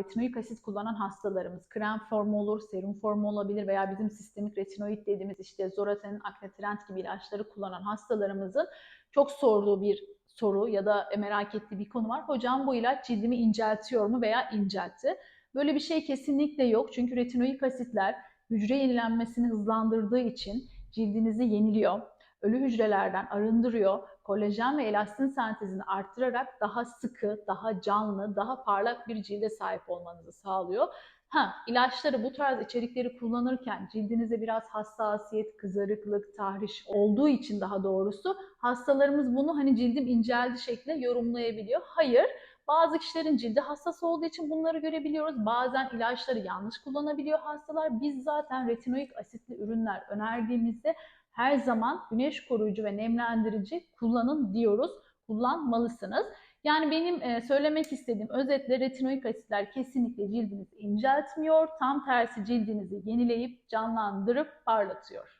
retinoik asit kullanan hastalarımız, krem formu olur, serum formu olabilir veya bizim sistemik retinoid dediğimiz işte Zoraten, Aknetrend gibi ilaçları kullanan hastalarımızın çok sorduğu bir soru ya da merak ettiği bir konu var. Hocam bu ilaç cildimi inceltiyor mu veya inceltti? Böyle bir şey kesinlikle yok. Çünkü retinoik asitler hücre yenilenmesini hızlandırdığı için cildinizi yeniliyor. Ölü hücrelerden arındırıyor. Kolajen ve elastin sentezini arttırarak daha sıkı, daha canlı, daha parlak bir cilde sahip olmanızı sağlıyor. Ha, ilaçları bu tarz içerikleri kullanırken cildinize biraz hassasiyet, kızarıklık, tahriş olduğu için daha doğrusu hastalarımız bunu hani cildim inceldi şeklinde yorumlayabiliyor. Hayır, bazı kişilerin cildi hassas olduğu için bunları görebiliyoruz. Bazen ilaçları yanlış kullanabiliyor hastalar. Biz zaten retinoik asitli ürünler önerdiğimizde her zaman güneş koruyucu ve nemlendirici kullanın diyoruz. Kullanmalısınız. Yani benim e, söylemek istediğim özetle retinoik asitler kesinlikle cildinizi inceltmiyor. Tam tersi cildinizi yenileyip canlandırıp parlatıyor.